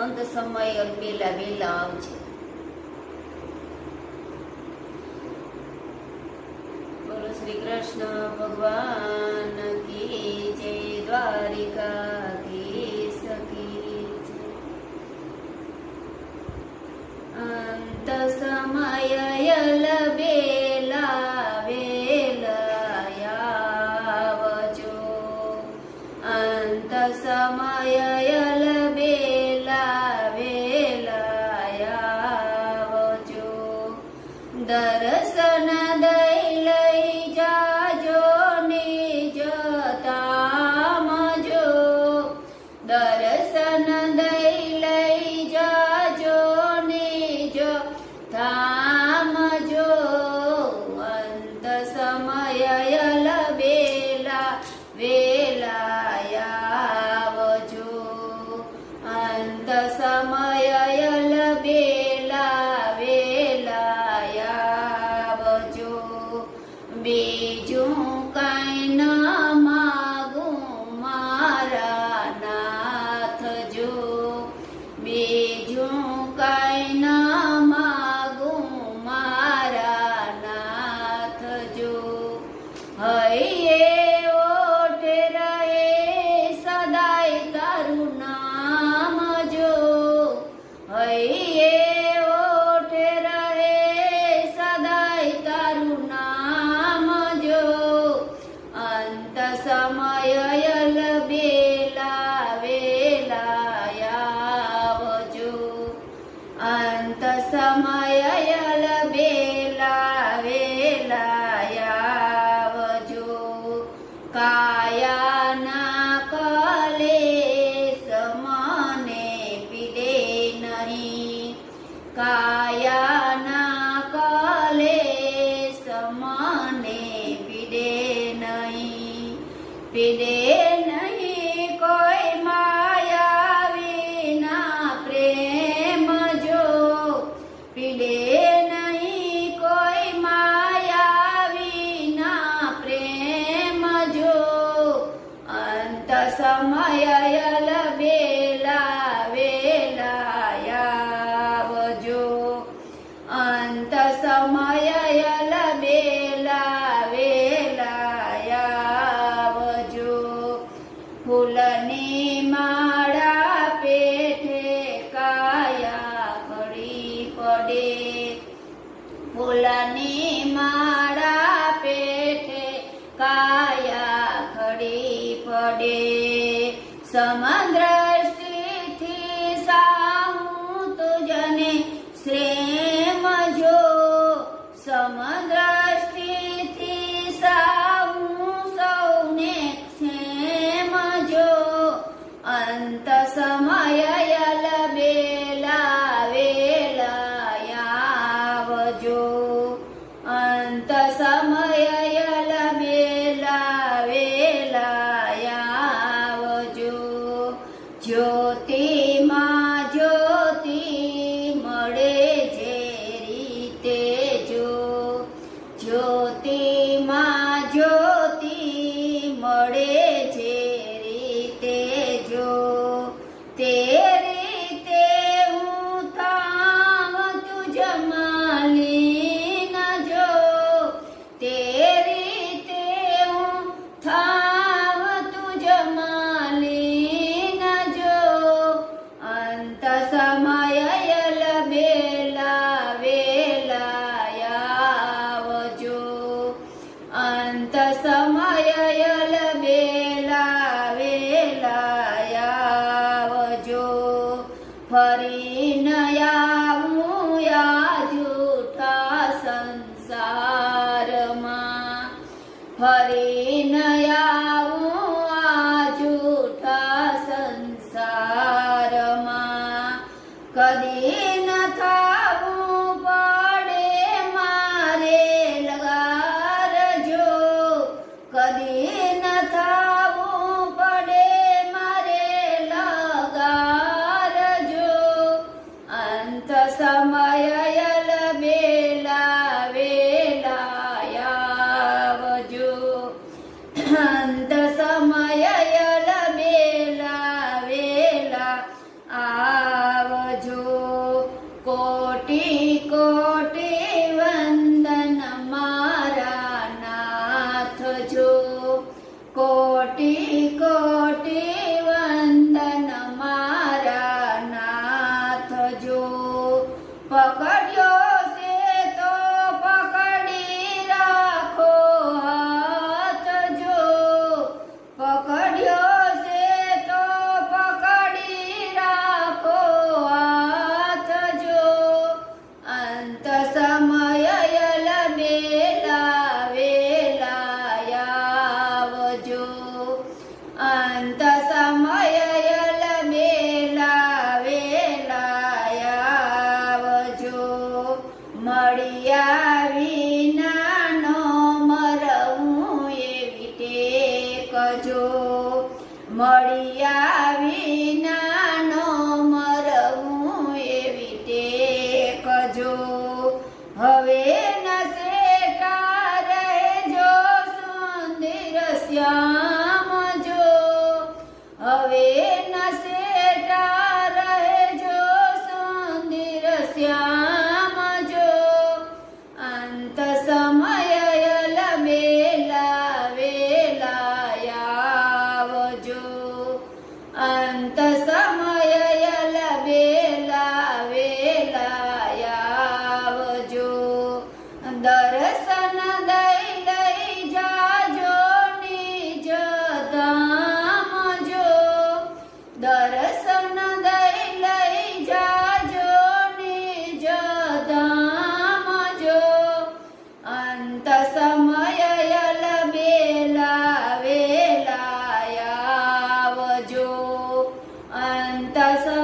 અંત સમય વેલા વેલા આવજે. બોલો શ્રી કૃષ્ણ ભગવાન. Sharana સમયલ વેલા વજો અંત સમયલ બેલા વેલાયાવજો ફૂલની માળા પેઠે કાયા ખડી પડે ફૂલની માળા પેઠે કાયા अनंत समय સમયલ બેલા વેલાયાવજો. અંત સમયલ બેલા વેલાયાવજો. ફરી નયાવું યા જૂઠા સંસારમાં. ફરી નયા कदी कोटि को મળી આવી નાનો મરવું એવી ટેકજો હવે त्याचा